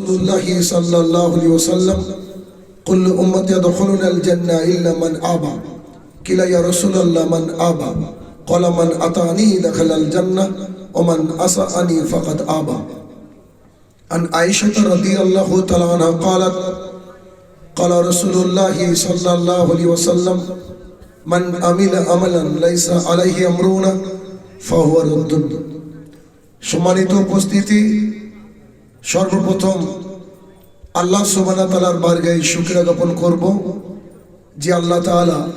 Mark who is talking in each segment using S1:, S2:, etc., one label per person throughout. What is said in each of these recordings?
S1: رسول الله صلى الله عليه وسلم كل أمتي يدخلون الجنة إلا من آبى قيل يا رسول الله من آبى قال من أطعني دخل الجنة ومن أسأني فقد آبى عن عائشة رضي الله تعالى عنها قالت قال رسول الله صلى الله عليه وسلم من عمل عملا ليس عليه أمرنا فهو رد সম্মানিত উপস্থিতি সর্বপ্রথম আল্লাহ সুবানা তালার বারগায় শুক্রিয়া জ্ঞাপন করব যে আল্লাহ তাআলা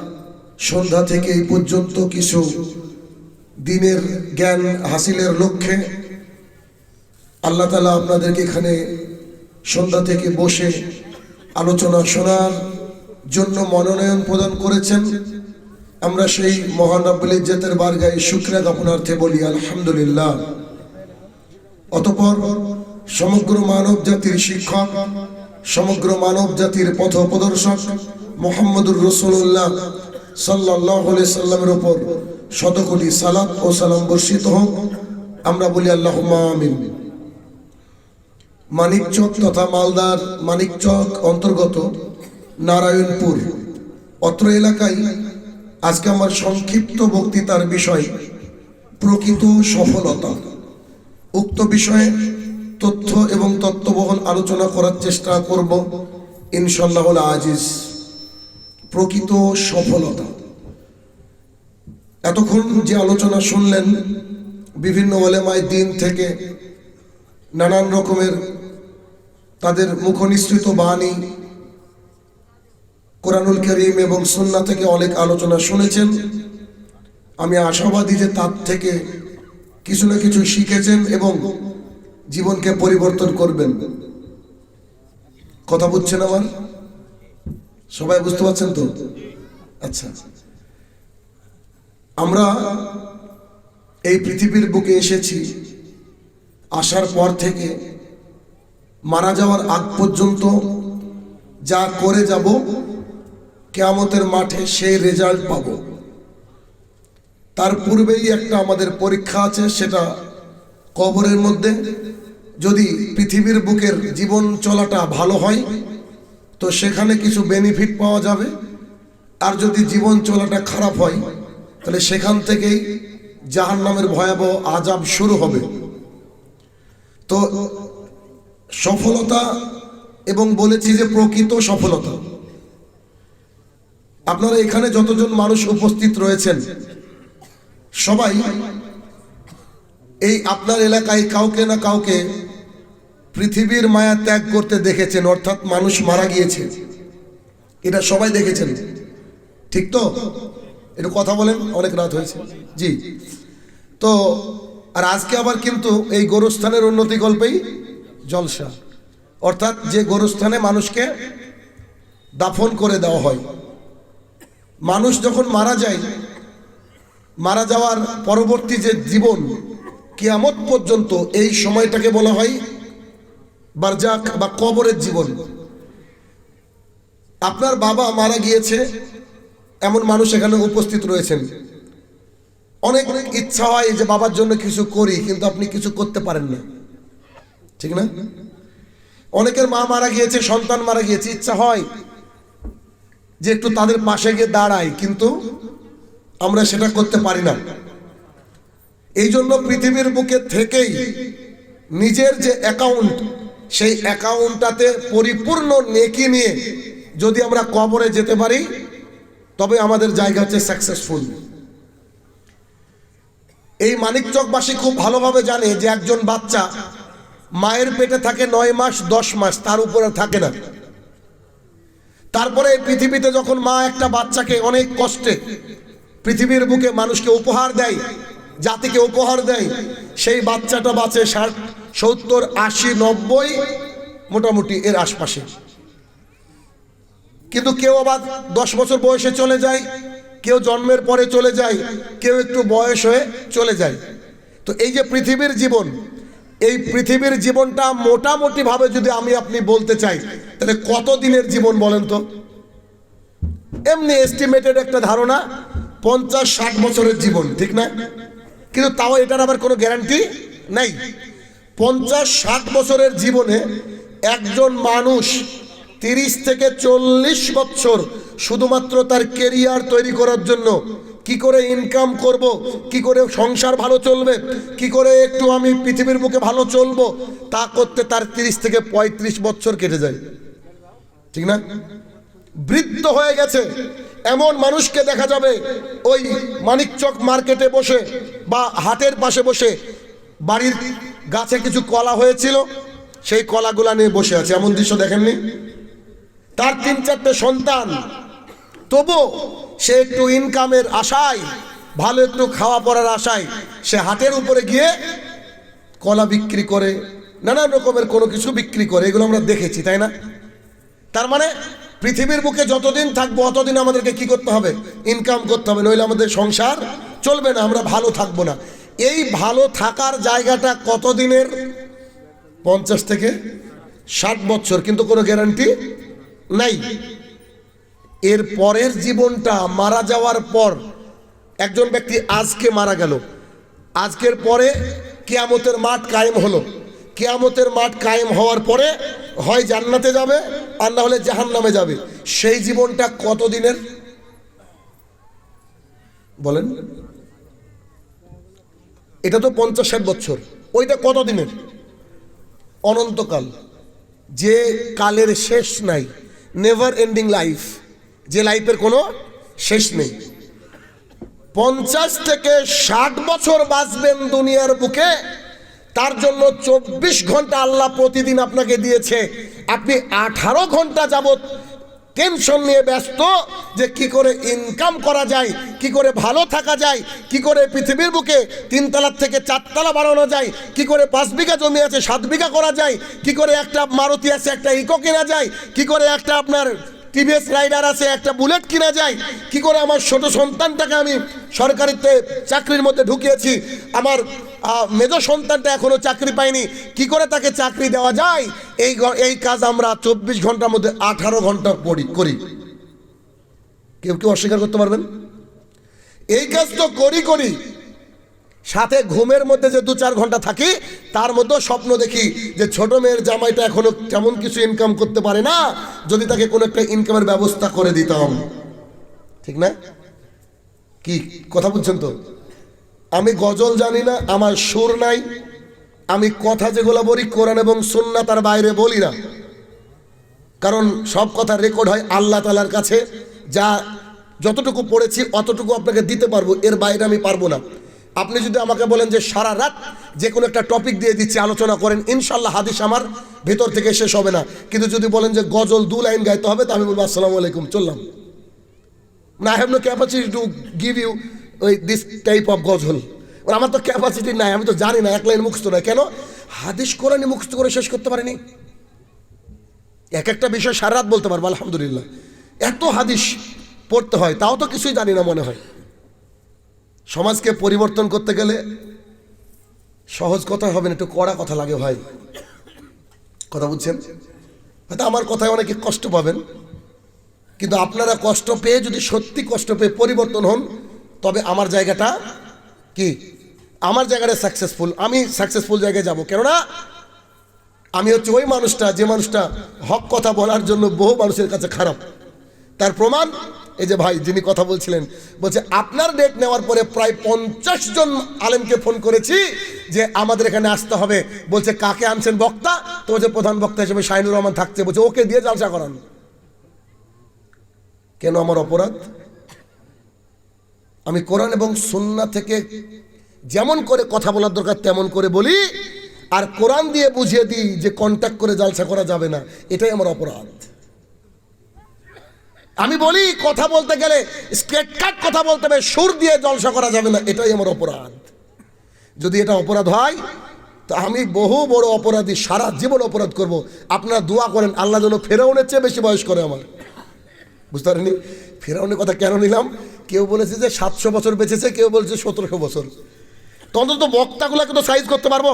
S1: সন্ধ্যা থেকে এই পর্যন্ত কিছু দিনের জ্ঞান হাসিলের লক্ষ্যে আল্লাহ তালা আপনাদেরকে এখানে সন্ধ্যা থেকে বসে আলোচনা শোনার জন্য মনোনয়ন প্রদান করেছেন। আমরা সেই মহান রাব্বুল ইজ্জতের বারগায় শুক্রিয়া জ্ঞাপনার্থে বলি, আলহামদুলিল্লাহ। অতপর সমগ্র মানব জাতির শিক্ষক, সমগ্র মানব জাতির পথ প্রদর্শক মোহাম্মদুর রসুল্লাহ সাল্লাহ সাল্লামের ওপর শতকোটি সালাত ও সালাম বর্ষিত হোক। আমরা বলি আল্লাহ আমিন। মানিকচক তথা মালদার মানিকচক অন্তর্গত নারায়ণপুর, অত্র এলাকায় আজকে আমার সংক্ষিপ্ত বক্তৃতার বিষয় প্রকৃত সফলতা। উক্ত বিষয়ে তথ্য এবং তত্ত্ববহন আলোচনা করার চেষ্টা করব। ইনশাল্লাহ আজিজ। প্রকৃত সফলতা। এতক্ষণ যে আলোচনা শুনলেন, বিভিন্ন ওলেমায় দিন থেকে নানান রকমের তাদের মুখনিসৃত বাণী, কোরআনুল করিম এবং সুন্না থেকে অনেক আলোচনা শুনেছেন। আমি আশাবাদী যে তার থেকে কিছু না কিছু শিখেছেন এবং জীবনকে পরিবর্তন করবেন। কথা বুঝছেন আমার? সবাই বুঝতে পারছেন তো? আচ্ছা। আমরা এই পৃথিবীর বুকে এসেছি, আসার পর থেকে, মারা যাওয়ার আগ পর্যন্ত যা করে যাব, কেয়ামতের মাঠে সেই রেজাল্ট পাবো। তার পূর্বেই একটা আমাদের পরীক্ষা আছে, সেটা কবরের মধ্যে। যদি পৃথিবীর বুকের জীবন চলাটা ভালো হয়, তো সেখানে কিছু বেনিফিট পাওয়া যাবে। আর যদি জীবন চলাটা খারাপ হয়, তাহলে সেখান থেকেই জাহান নামের ভয়াবহ আজাব শুরু হবে। তো সফলতা এবং বলেছি যে প্রকৃত সফলতা। আপনারা এখানে যতজন মানুষ উপস্থিত রয়েছেন, সবাই এই আপনার এলাকায় কাউকে না কাউকে পৃথিবীর মায়া ত্যাগ করতে দেখেছেন, অর্থাৎ মানুষ মারা গিয়েছে। এটা সবাই দেখেছেন। ঠিক তো? একটু কথা বলেন, অনেক রাত হয়েছে। জি। তো, আর আজকে আবার কিন্তু এই গোরস্থানের উন্নতি গল্পেই জলসা। অর্থাৎ যে গোরস্থানে মানুষকে দাফন করে দেওয়া হয়। মানুষ যখন মারা যায়, মারা যাওয়ার পরবর্তী যে জীবন, কিয়ামত পর্যন্ত এই সময়টাকে বলা হয় বারজাক বা কবরের জীবন। আপনার বাবা মারা গিয়েছে, এমন মানুষ এখানে উপস্থিত রয়েছেন। অনেক অনেক ইচ্ছা হয় যে বাবার জন্য কিছু করি, কিন্তু আপনি কিছু করতে পারেন না। ঠিক না? অনেকের মা মারা গিয়েছে, সন্তান মারা গিয়েছে, ইচ্ছা হয় যে একটু তাদের পাশে গিয়ে দাঁড়াই, কিন্তু আমরা সেটা করতে পারি না। এই জন্য পৃথিবীর বুকে থেকেই নিজের যে অ্যাকাউন্ট সেই অ্যাকাউন্টটাতে পরিপূর্ণ নেকি নিয়ে যদি আমরা কবরে যেতে পারি, তবে আমাদের জায়গা হচ্ছে সাকসেসফুল এই মানিকচকবাসী খুব ভালোভাবে জানে যে একজন বাচ্চা মায়ের পেটে থাকে নয় মাস, দশ মাস, তার উপরে থাকে না। তারপরে পৃথিবীতে যখন মা একটা বাচ্চাকে অনেক কষ্টে পৃথিবীর বুকে মানুষকে উপহার দেয়, জাতিকে উপহার দেয়, সেই বাচ্চাটা বাঁচে ষাট সত্তর, আশি, নব্বই, মোটামুটি এর আশপাশে। কিন্তু কেউ আবার দশ বছর বয়সে চলে যায়, কেউ জন্মের পরে চলে যায়, কেউ একটু বয়স হয়ে চলে যায়। তো এই যে পৃথিবীর জীবন, এই পৃথিবীর জীবনটা মোটামুটি ভাবে যদি আমি আপনি বলতে চাই, তাহলে কত দিনের জীবন বলেন তো? এমনি এস্টিমেটেড একটা ধারণা, পঞ্চাশ, ষাট বছরের জীবন, ঠিক না? কিন্তু তাও এটার আবার কোনো গ্যারান্টি নাই। পঞ্চাশ ষাট বছরের জীবনে একজন মানুষ তিরিশ থেকে চল্লিশ বছর শুধুমাত্র তার কেরিয়ার তৈরি করার জন্য কি করে ইনকাম করব, কি করে সংসার ভালো চলবে, কি করে একটু আমি পৃথিবীর বুকে ভালো চলবো, তা করতে তার তিরিশ থেকে পঁয়ত্রিশ বছর কেটে যায়। ঠিক না? বৃদ্ধ হয়ে গেছে, এমন মানুষকে দেখা যাবে ওই মানিকচক মার্কেটে বসে বা হাটের পাশে বসে বাড়ির গাছে কিছু কলা হয়েছিল, সেই কলাগুলা নিয়ে বসে আছে। এমন দৃশ্য দেখেননি? তার তিন চারটে সন্তান। তবু সে একটু ইনকামের আশায়, ভালো একটু খাওয়া পড়ার আশায়, সে হাটের উপরে গিয়ে কলা বিক্রি করে, নানান রকমের কোনো কিছু বিক্রি করে। এগুলো আমরা দেখেছি, তাই না? তার মানে পৃথিবীর বুকে যতদিন থাকব, অতদিন আমাদেরকে কি করতে হবে? ইনকাম করতে হবে, নইলে আমাদের সংসার চলবে না, আমরা ভালো থাকব না। এই ভালো থাকার জায়গাটা কতদিনের? পঞ্চাশ থেকে ষাট বছর, কিন্তু কোনো গ্যারান্টি নাই। এর পরের জীবনটা মারা যাওয়ার পর একজন ব্যক্তি আজকে মারা গেল। আজকের পরে কেয়ামতের মাঠ কায়েম হলো। কেয়ামতের মাঠ কায়েম হওয়ার পরে হয় জান্নাতে যাবে আর না হলে জাহান নামে যাবে। সেই জীবনটা কতদিনের? বলেন। এটা তো পঞ্চাশ ষাট বছর। ওইটা কতদিনের? অনন্তকাল। যে কালের শেষ নাই নেভার এন্ডিং লাইফ যে লাইফের কোনো শেষ নেই। পঞ্চাশ থেকে ষাট বছর বাঁচবেন দুনিয়ার বুকে, তার জন্য চব্বিশ ঘণ্টা আল্লাহ প্রতিদিন আপনাকে দিয়েছে। আপনি আঠারো ঘণ্টা যাবত টেনশন নিয়ে ব্যস্ত যে কি করে ইনকাম করা যায়, কি করে ভালো থাকা যায়, কি করে পৃথিবীর বুকে তিনতলার থেকে চারতলা বাড়ানো যায়, কি করে পাঁচ বিঘা জমি আছে, সাত বিঘা করা যায়, কি করে একটা মারুতি আছে, একটা ইকো কেনা যায়, কি করে একটা আপনার টিভিএস রাইডার আছে, একটা বুলেট কিনা যায়, কি করে আমার ছোট সন্তানটাকে আমি সরকারিতে চাকরির মধ্যে ঢুকিয়েছি? আমার মেজ সন্তানটা এখনও চাকরি পায়নি, কি করে তাকে চাকরি দেওয়া যায়? এই এই কাজ আমরা চব্বিশ ঘণ্টার মধ্যে আঠারো ঘণ্টা করি করি। কেউ কেউ অস্বীকার করতে পারবেন? এই কাজ তো করি করি। সাথে ঘুমের মধ্যে যে দু চার ঘণ্টা থাকি, তার মধ্যেও স্বপ্ন দেখি যে ছোট মেয়ের জামাইটা এখনও তেমন কিছু ইনকাম করতে পারে না, যদি তাকে কোনো একটা ইনকামের ব্যবস্থা করে দিতাম। ঠিক না? কি কথা বুঝছেন তো? আমি গজল জানি না, আমার সুর নাই, আমি কথা যেগুলো বলি কোরআন এবং সুন্না তার বাইরে বলি না। কারণ সব কথা রেকর্ড হয় আল্লাহ তালার কাছে, যা যতটুকু পড়েছি অতটুকু আপনাকে দিতে পারব, এর বাইরে আমি পারব না। আপনি যদি আমাকে বলেন যে সারা রাত যে কোনো একটা টপিক দিয়ে দিচ্ছি, আলোচনা করেন ইনশাল্লাহ হাদিস আমার ভেতর থেকে শেষ হবে না। কিন্তু যদি বলেন যে গজল দু লাইন গাইতে হবে, তো আমি বলব, আসসালামু আলাইকুম, চললাম। না have no capacity to give you ওই দিস টাইপ অফ গজল। ওর আমার তো ক্যাপাসিটি নাই, আমি তো জানি না, এক লাইন মুখস্থ নয়। কেন? হাদিস কোরআনই মুখস্থ করে শেষ করতে পারিনি। এক একটা বিষয় সারা রাত বলতে পারব, আলহামদুলিল্লাহ। এত হাদিস পড়তে হয়, তাও তো কিছুই জানি না মনে হয়। সমাজকে পরিবর্তন করতে গেলে সহজ কথা হবে না, একটু কড়া কথা লাগে ভাই। কথা বুঝছেন? হয়তো আমার কথায় অনেকে কষ্ট পাবেন, কিন্তু আপনারা কষ্ট পেয়ে যদি সত্যি কষ্ট পেয়ে পরিবর্তন হন, তবে আমার জায়গাটা কি? আমার জায়গাটা সাকসেসফুল আমি সাকসেসফুল জায়গায় যাব। কেননা আমি হচ্ছে ওই মানুষটা, যে মানুষটা হক কথা বলার জন্য বহু মানুষের কাছে খারাপ। তার প্রমাণ এই যে ভাই যিনি কথা বলছিলেন, বলছে, আপনার ডেট নেওয়ার পরে প্রায় পঞ্চাশ জন আলেমকে ফোন করেছি যে আমাদের এখানে আসতে হবে। বলছে, কাকে আনছেন বক্তা? তো বলছে, প্রধান বক্তা হিসেবে শাহিনুর রহমান থাকছে। বলছে, ওকে দিয়ে জালসা করান। কেন আমার অপরাধ? আমি কোরআন এবং সুন্না থেকে যেমন করে কথা বলার দরকার তেমন করে বলি, আর কোরআন দিয়ে বুঝিয়ে দিই যে কন্ট্যাক্ট করে জালসা করা যাবে না। এটাই আমার অপরাধ। আমি বলি, কথা বলতে গেলে স্ট্রেট কাট কথা বলতে হবে, সুর দিয়ে জলসা করা যাবে না, এটাই আমার অপরাধ। যদি এটা অপরাধ হয়, তো আমি বহু বড় অপরাধী, সারা জীবন অপরাধ করব। আপনারা দোয়া করেন, আল্লাহ যেন ফেরাউনের চেয়ে বেশি বয়স করে আমার। বুঝতে পারেনি ফেরাউনের কথা কেন নিলাম? কেউ বলেছে যে সাতশো বছর বেঁচেছে, কেউ বলছে সতেরোশো বছর। তো অন্তত বক্তাগুলোকে তো সাইজ করতে পারব।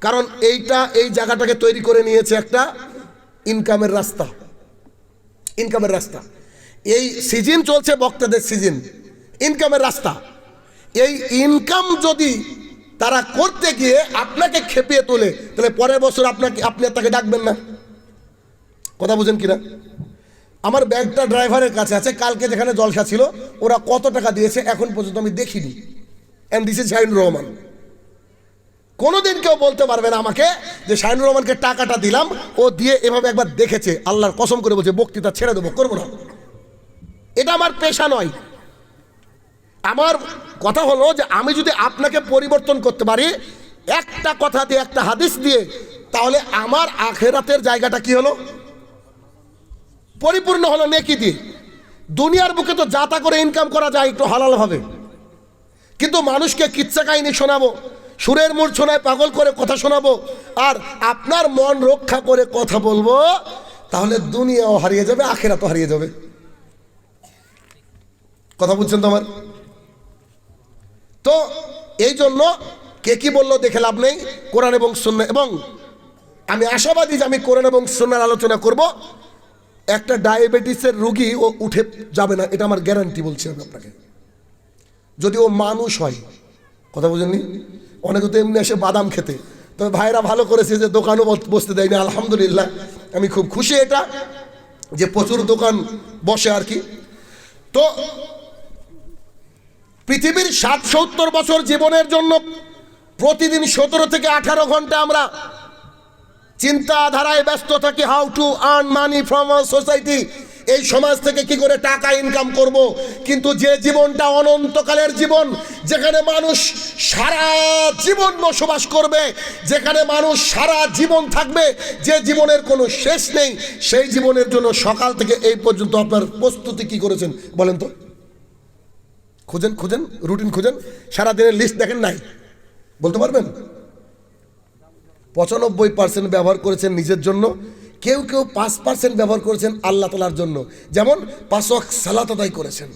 S1: কারণ এইটা, এই জায়গাটাকে তৈরি করে নিয়েছে একটা ইনকামের রাস্তা। ইনকামের রাস্তা। এই সিজন চলছে বক্তাদের সিজন ইনকামের রাস্তা। এই ইনকাম যদি
S2: তারা করতে গিয়ে আপনাকে খেপিয়ে তোলে, তাহলে পরের বছর আপনাকে, আপনি তাকে ডাকবেন না। কথা বুঝেন কিনা? আমার ব্যাগটা ড্রাইভারের কাছে আছে, কালকে যেখানে জলসা ছিল, ওরা কত টাকা দিয়েছে এখন পর্যন্ত আমি দেখিনি। And this is Shahinur Rahman কোনোদিন কেউ বলতে পারবে না আমাকে যে শাহিনুর রহমানকে টাকাটা দিলাম, ও দিয়ে এভাবে একবার দেখেছে, আল্লাহর কসম করে বলছে, বক্তৃতা ছেড়ে দেবো, করব না। এটা আমার পেশা নয়। আমার কথা হলো যে আমি যদি আপনাকে পরিবর্তন করতে পারি, একটা কথা দিয়ে, একটা হাদিস দিয়ে, তাহলে আমার আখেরাতের জায়গাটা কি হলো? পরিপূর্ণ হলো নেকি দিয়ে। দুনিয়ার বুকে তো যাতা করে ইনকাম করা যায়, একটু হালাল হবে। কিন্তু মানুষকে কিচ্ছা কাহিনী শোনাবো। সুরের মূর্ছনায় পাগল করে কথা শোনাবো আর আপনার মন রক্ষা করে কথা বলব, তাহলে দুনিয়াও হারিয়ে যাবে আখেরা তো হারিয়ে যাবে। কথা বুঝছেন তো আমার? তো এই জন্য কে কি বলল দেখে লাভ নেই, কোরআন এবং শূন্য এবং আমি আশাবাদী যে আমি কোরআন এবং শূন্যের আলোচনা করব। একটা ডায়াবেটিসের রুগী ও উঠে যাবে না, এটা আমার গ্যারান্টি বলছি আমি আপনাকে। যদি ও মানুষ হয়, কথা বুঝেননি? অনেকে তো এমনি এসে বাদাম খেতে। তবে ভাইরা ভালো করেছে যে দোকানও বস- বসতে দেয়নি, আলহামদুলিল্লাহ। আমি খুব খুশি এটা, যে প্রচুর দোকান বসে আর কি। তো পৃথিবীর ষাট সত্তর বছর জীবনের জন্য প্রতিদিন সতেরো থেকে আঠারো ঘণ্টা আমরা চিন্তাধারায় ব্যস্ত থাকি how to earn money from our society এই সমাজ থেকে কি করে টাকা ইনকাম করব? কিন্তু যে জীবনটা অনন্তকালের জীবন, যেখানে মানুষ সারা জীবন বসবাস করবে, যেখানে মানুষ সারা জীবন থাকবে, যে জীবনের কোনো শেষ নেই, সেই জীবনের জন্য সকাল থেকে এই পর্যন্ত আপনার প্রস্তুতি কি করেছেন বলেন তো? খুঁজেন খুঁজেন রুটিন খুঁজেন। সারাদিনের লিস্ট দেখেন নাই? বলতে পারবেন? পঁচানব্বই পার্সেন্ট ব্যবহার করেছেন নিজের জন্য। কেউ কেউ পাঁচ পার্সেন্ট ব্যবহার করেছেন আল্লাহ তালার জন্য। যেমন পাঁচওয়াক সালাত আদায় করেছেন।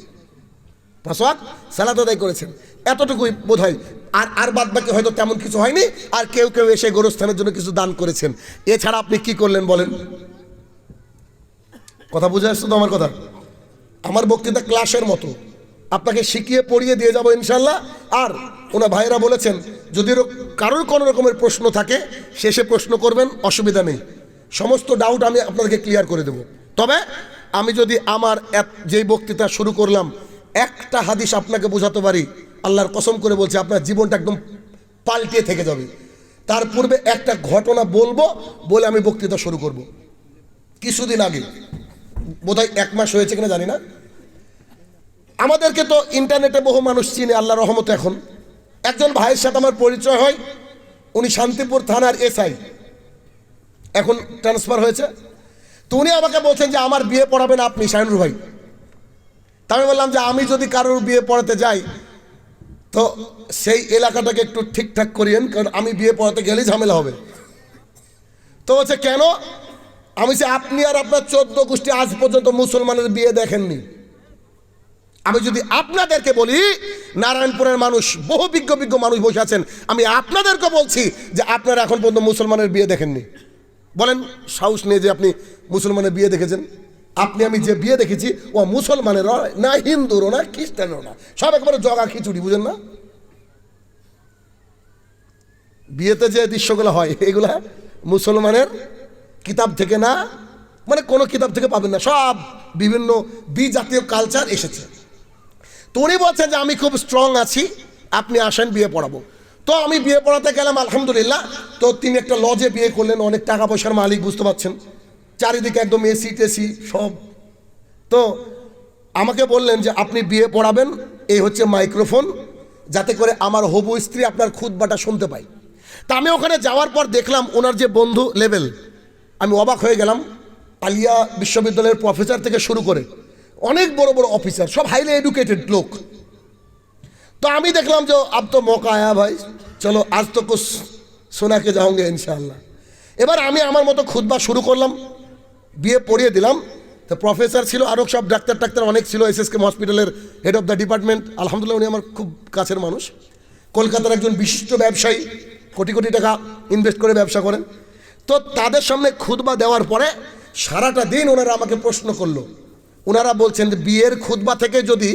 S2: পাঁচওয়াক সালাত আদায় করেছেন। এতটুকুই বোধ হয় আর আর বাদ বাকি হয়তো তেমন কিছু হয়নি। আর কেউ কেউ এসে গোরস্থানের জন্য কিছু দান করেছেন। এছাড়া আপনি কি করলেন বলেন? কথা বুঝে আসছে তো আমার কথা? আমার বক্তৃতা ক্লাসের মতো। আপনাকে শিখিয়ে পড়িয়ে দিয়ে যাব ইনশাল্লাহ আর ওনার ভাইরা বলেছেন, যদি কারোর কোনো রকমের প্রশ্ন থাকে, শেষে প্রশ্ন করবেন, অসুবিধা নেই। সমস্ত ডাউট আমি আপনাদেরকে ক্লিয়ার করে দেব। তবে আমি যদি আমার যেই বক্তৃতা শুরু করলাম, একটা হাদিস আপনাকে বোঝাতে পারি, আল্লাহর কসম করে বলছি, আপনার জীবনটা একদম পাল্টিয়ে থেকে যাবে। তার পূর্বে একটা ঘটনা বলব বলে আমি বক্তৃতা শুরু করব। কিছুদিন আগে, বোধহয় এক মাস হয়েছে কিনা জানি না। আমাদেরকে তো ইন্টারনেটে বহু মানুষ চিনে আল্লাহ রহমত এখন। একজন ভাইয়ের সাথে আমার পরিচয় হয়, উনি শান্তিপুর থানার এসআই। এখন ট্রান্সফার হয়েছে। তো উনি আমাকে বলছেন যে, আমার বিয়ে পড়াবেন আপনি, শাহিনুর ভাই। তা আমি বললাম যে, আমি যদি কারোর বিয়ে পড়াতে যাই, তো সেই এলাকাটাকে একটু ঠিকঠাক করিয়েন, কারণ আমি বিয়ে পড়াতে গেলেই ঝামেলা হবে। তো হচ্ছে কেন? আমি যে আপনি আর আপনার চোদ্দ গোষ্ঠী আজ পর্যন্ত মুসলমানের বিয়ে দেখেননি। আমি যদি আপনাদেরকে বলি, নারায়ণপুরের মানুষ, বহু বিজ্ঞ বিজ্ঞ মানুষ বসে আছেন, আমি আপনাদেরকে বলছি যে, আপনারা এখন পর্যন্ত মুসলমানের বিয়ে দেখেননি। বলেন, সাহস নিয়ে যে আপনি মুসলমানের বিয়ে দেখেছেন। আপনি, আমি যে বিয়ে দেখেছি, ও মুসলমানেরও না, হিন্দুরও না খ্রিস্টানেরও না। সব একেবারে জগা খিচুড়ি, বুঝেন না? বিয়েতে যে দৃশ্যগুলো হয়, এগুলা মুসলমানের কিতাব থেকে না মানে কোনো কিতাব থেকে পাবেন না। সব বিভিন্ন বিজাতীয় কালচার এসেছে। তো উনি বলছেন যে, আমি খুব স্ট্রং আছি, আপনি আসেন, বিয়ে পড়াবো। তো আমি বিয়ে পড়াতে গেলাম, আলহামদুলিল্লাহ। তো তিনি একটা লজে বিয়ে করলেন, অনেক টাকা পয়সার মালিক, বুঝতে পারছেন? চারিদিকে একদম এসি টেসি সব। তো আমাকে বললেন যে, আপনি বিয়ে পড়াবেন, এই হচ্ছে মাইক্রোফোন যাতে করে আমার হবু স্ত্রী আপনার খুদবাটা শুনতে পাই তা আমি ওখানে যাওয়ার পর দেখলাম ওনার যে বন্ধু লেভেল আমি অবাক হয়ে গেলাম। আলিয়া বিশ্ববিদ্যালয়ের প্রফেসর থেকে শুরু করে অনেক বড় বড় অফিসার সব হাইলি এডুকেটেড লোক। तो আমি দেখলাম যে अब तो मौका आया भाई চলো আজ তো কুছ শোনা কে যাওগে ইনশাআল্লাহ এবার আমি আমার মতো খুদবা শুরু করলাম বিয়ে পড়িয়ে দিলাম তো প্রফেসর ছিল আরও সব ডাক্তার টাক্তার অনেক ছিল এসএসকেম হসপিটালের হেড অফ দ্য ডিপার্টমেন্ট আলহামদুলিল্লাহ উনি আমার খুব কাছের মানুষ কলকাতার একজন বিশিষ্ট ব্যবসায়ী কোটি কোটি টাকা ইনভেস্ট করে ব্যবসা করেন তো তাদের সামনে খুদবা দেওয়ার পরে সারাটা দিন ওনারা আমাকে প্রশ্ন করলো ওনারা বলছেন যে বিয়ের খুদবা থেকে যদি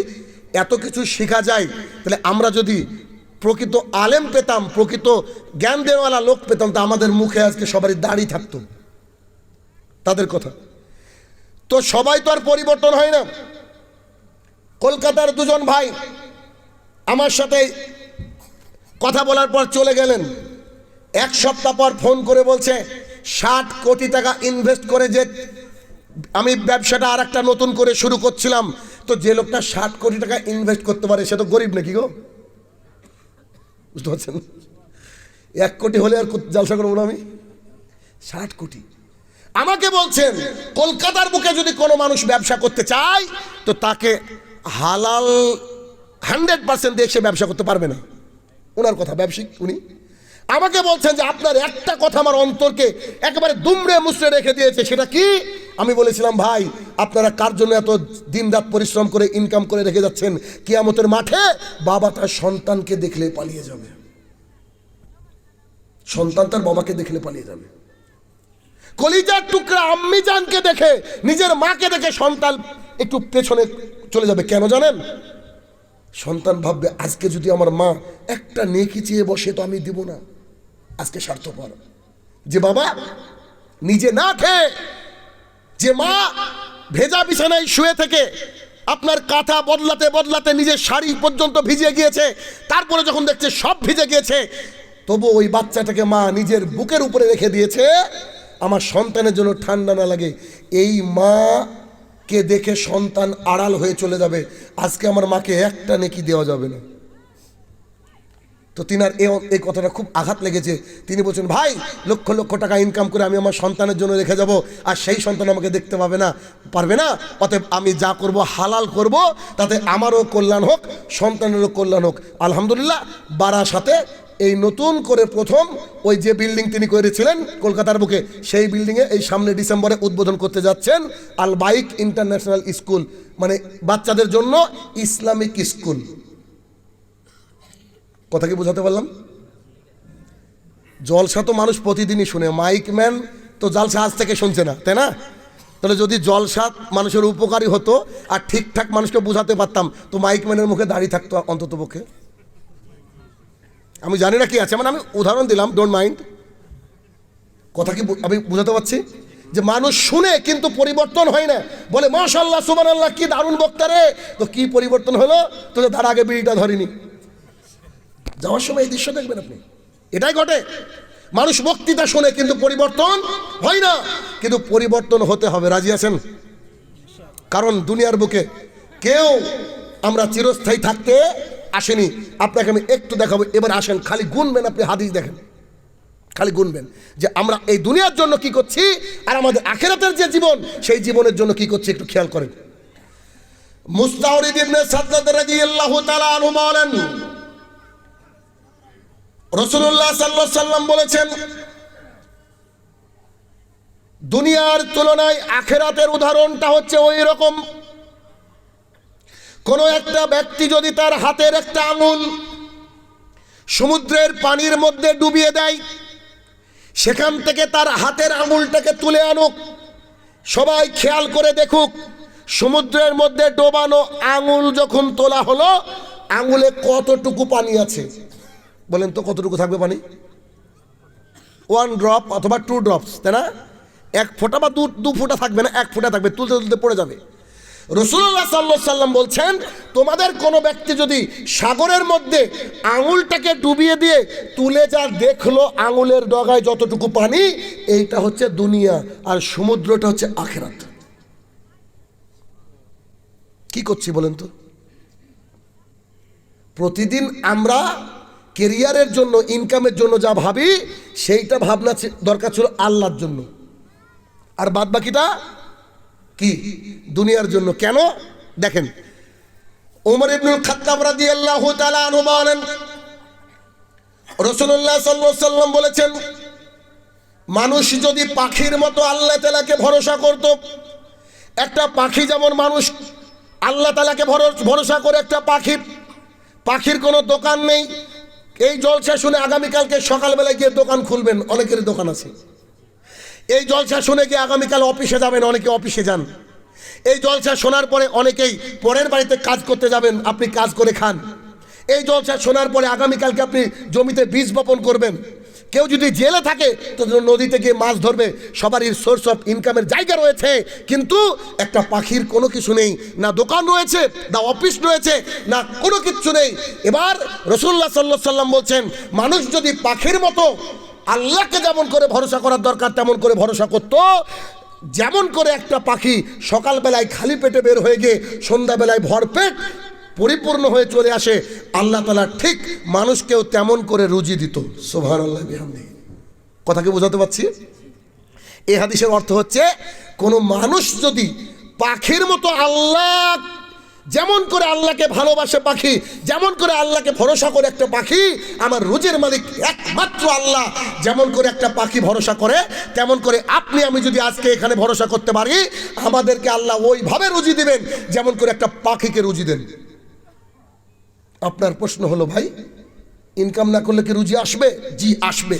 S2: এত কিছু শেখা যায়, তাহলে আমরা যদি প্রকৃত আলেম পেতাম, প্রকৃত জ্ঞান দেওয়ালা লোক পেতাম, তা আমাদের মুখে আজকে সবারই দাঁড়িয়ে থাকতো। তাদের কথা। তো সবাই তো আর পরিবর্তন হয় না। কলকাতার দুজন ভাই আমার সাথে কথা বলার পর চলে গেলেন। এক সপ্তাহ পর ফোন করে বলছে, ষাট কোটি টাকা ইনভেস্ট করে যে আমি ব্যবসাটা আর একটা নতুন করে শুরু করছিলাম তো যে লোকটা ষাট কোটি টাকা ইনভেস্ট করতে পারে, সে তো গরিব নাকি গো? বুঝতে পারছেন? এক কোটি হলে আর জালসা করব না আমি? ষাট কোটি। আমাকে বলছেন, কলকাতার বুকে যদি কোনো মানুষ ব্যবসা করতে চায়, তো তাকে হালাল হান্ড্রেড পার্সেন্ট দিয়ে সে ব্যবসা করতে পারবে না। ওনার কথা, ব্যবসায়িক উনি। আমাকে বলছেন যে আপনার একটা কথা আমার অন্তরকে একেবারে দুমড়ে মুচড়ে রেখে দিয়েছে, সেটা কি? আমি বলেছিলাম, ভাই, আপনারা কার জন্য এত দিন রাত পরিশ্রম করে ইনকাম করে রেখে যাচ্ছেন? কিয়ামতের মাঠে বাবা তার সন্তানকে দেখলে পালিয়ে যাবে। সন্তান তার বাবাকে দেখলে পালিয়ে যাবে। কলিজার টুকরা আম্মি জানকে দেখে, নিজের মাকে দেখে সন্তান একটু পেছনে চলে যাবে। কেন জানেন? সন্তান ভাববে, আজকে যদি আমার মা একটা নেকি চেয়ে বসে তো আমি দিব না। আজকে স্বার্থপর। যে বাবা, নিজে না খেয়ে যে মা ভেজা বিছানায় শুয়ে থেকে আপনার কাঁথা বদলাতে বদলাতে নিজের শাড়ি পর্যন্ত ভিজে গিয়েছে, তারপরে যখন দেখছে সব ভিজে গিয়েছে তবু ওই বাচ্চাটাকে মা নিজের বুকের উপরে রেখে দিয়েছে, আমার সন্তানের জন্য ঠান্ডা না লাগে। এই মা কে দেখে সন্তান আড়াল হয়ে চলে যাবে। আজকে আমার মাকে একটা নেকি দেওয়া যাবে না। তো তিনার এ এই কথাটা খুব আঘাত লেগেছে। তিনি বলছেন, ভাই, লক্ষ লক্ষ টাকা ইনকাম করে আমি আমার সন্তানের জন্য রেখে যাব, আর সেই সন্তান আমাকে দেখতে পাবে না। পারবে না? অতএব আমি যা করব, হালাল করব, তাতে আমারও কল্যাণ হোক, সন্তানেরও কল্যাণ হোক। আলহামদুলিল্লাহ বারাসাতে এই নতুন করে প্রথম ওই যে বিল্ডিং তিনি করেছিলেন কলকাতার বুকে, সেই বিল্ডিংয়ে এই সামনে ডিসেম্বরে উদ্বোধন করতে যাচ্ছেন আল বাইক ইন্টারন্যাশনাল স্কুল মানে বাচ্চাদের জন্য ইসলামিক স্কুল। কথা কি বোঝাতে পারলাম? জলসা তো মানুষ প্রতিদিনই শুনে। মাইক ম্যান তো জলসা আজ থেকে শুনছে না, তাই না? তাহলে যদি জলসা মানুষের উপকারী হতো আর ঠিকঠাক মানুষকে বোঝাতে পারতাম, তো মাইক ম্যানের মুখে দাঁড়িয়ে থাকতো অন্তত পক্ষে। আমি জানি না কি আছে মানে আমি উদাহরণ দিলাম ডোন্ট মাইন্ড কথা কি আমি বুঝাতে পারছি? যে মানুষ শুনে কিন্তু পরিবর্তন হয় না। বলে মাশাল্লাহ সুমান আল্লাহ কি দারুণ বক্তা রে। তো কি পরিবর্তন হলো? তো তার আগে বিড়িটা ধরিনি। যাওয়ার সময় এই দৃশ্য দেখবেন আপনি। এটাই ঘটে। মানুষ বক্তৃতা শোনে, কিন্তু পরিবর্তন হয় না। কিন্তু পরিবর্তন হতে হবে। রাজি আছেন? কারণ দুনিয়ার বুকে কেউ আমরা চিরস্থায়ী থাকতে আসেনি। আপনাকে আমি একটু দেখাবো। এবার আসেন, খালি গুনবেন আপনি, হাদিস দেখেন। খালি গুনবেন যে আমরা এই দুনিয়ার জন্য কি করছি আর আমাদের আখেরাতের যে জীবন, সেই জীবনের জন্য কি করছি একটু খেয়াল করেন। মুস্তাউরিদ ইবনে সাদ্দাদ রাদিয়াল্লাহু তাআলা আনহু বলেন রসুল্লাহ সাল্লাহ সাল্লাম বলেছেন, দুনিয়ার তুলনায় আখেরাতের উদাহরণটা হচ্ছে ওই রকম। কোনো একটা ব্যক্তি যদি তার হাতের একটা আঙুল সমুদ্রের পানির মধ্যে ডুবিয়ে দেয়, সেখান থেকে তার হাতের আঙুলটাকে তুলে আনুক, সবাই খেয়াল করে দেখুক, সমুদ্রের মধ্যে ডোবানো আঙুল যখন তোলা হলো, আঙুলে কতটুকু পানি আছে? বলেন তো কতটুকু থাকবে পানি? ওয়ান ড্রপ অথবা টু ড্রপস তাই না? এক ফোঁটা বা দু দু ফোঁটা থাকবে না, এক ফোঁটা থাকবে, তুলতে তুলতে পড়ে যাবে। রসুল্লাহ সাল্লাহ সাল্লাম বলছেন, তোমাদের কোনো ব্যক্তি যদি সাগরের মধ্যে আঙুলটাকে ডুবিয়ে দিয়ে তুলে যা দেখল আঙুলের ডগায় যতটুকু পানি, এইটা হচ্ছে দুনিয়া আর সমুদ্রটা হচ্ছে আখেরাত। কি করছি বলেন তো? প্রতিদিন আমরা কেরিয়ারের জন্য ইনকামের জন্য যা ভাবি, সেইটা ভাবনা দরকার ছিল আল্লাহর জন্য। আর বাদ বাকিটা কি? দুনিয়ার জন্য। কেন? দেখেন ওমর ইবনুল খাত্তাব রাদিয়াল্লাহু তাআলা আনহু বলেন, রাসূলুল্লাহ সাল্লাল্লাহু সাল্লাম বলেছেন, মানুষ যদি পাখির মতো আল্লাহ তাআলাকে ভরসা করত, একটা পাখি যেমন মানুষ আল্লাহ তাআলাকে ভরস- করে একটা পাখি, পাখির কোনো দোকান নেই এই জলসা শুনে আগামীকালকে সকালবেলায় গিয়ে দোকান খুলবেন অনেকের দোকান আছে। এই জলসা শুনে গিয়ে আগামীকাল অফিসে যাবেন, অনেকে অফিসে যান। এই জলসা শোনার পরে অনেকেই পরের বাড়িতে কাজ করতে যাবেন, আপনি কাজ করে খান। এই জলসা শোনার পরে আগামীকালকে আপনি জমিতে বীজ বপন করবেন। কেউ যদি জেলে থাকে তো নদীতে গিয়ে মাছ ধরবে। সবারই সোর্স অফ ইনকামের জায়গা রয়েছে। কিন্তু একটা পাখির কোনো কিছু নেই। না দোকান রয়েছে, না অফিস রয়েছে, না কোনো কিচ্ছু নেই। এবার রসুল্লাহ সাল্লাহ সাল্লাম বলছেন, মানুষ যদি পাখির মতো আল্লাহকে যেমন করে ভরসা করার দরকার, তেমন করে ভরসা করতো। যেমন করে একটা পাখি সকালবেলায় খালি পেটে বের হয়ে গিয়ে সন্ধ্যাবেলায় ভরপেট পরিপূর্ণ হয়ে চলে আসে, আল্লাহ তালা ঠিক মানুষকেও তেমন করে রুজি দিত। সোভান আল্লাহ বিহামদি কথাকে বোঝাতে পারছি? এই হাদিসের অর্থ হচ্ছে, কোনো মানুষ যদি পাখির মতো আল্লাহ, যেমন করে আল্লাহকে ভালোবাসে পাখি, যেমন করে আল্লাহকে ভরসা করে একটা পাখি, আমার রুজির মালিক একমাত্র আল্লাহ, যেমন করে একটা পাখি ভরসা করে, তেমন করে আপনি, আমি যদি আজকে এখানে ভরসা করতে পারি, আমাদেরকে আল্লাহ ওইভাবে রুজি দিবেন, যেমন করে একটা পাখিকে রুজি দেন। আপনার প্রশ্ন হলো ভাই ইনকাম না করলে কি রুজি আসবে? জি আসবে।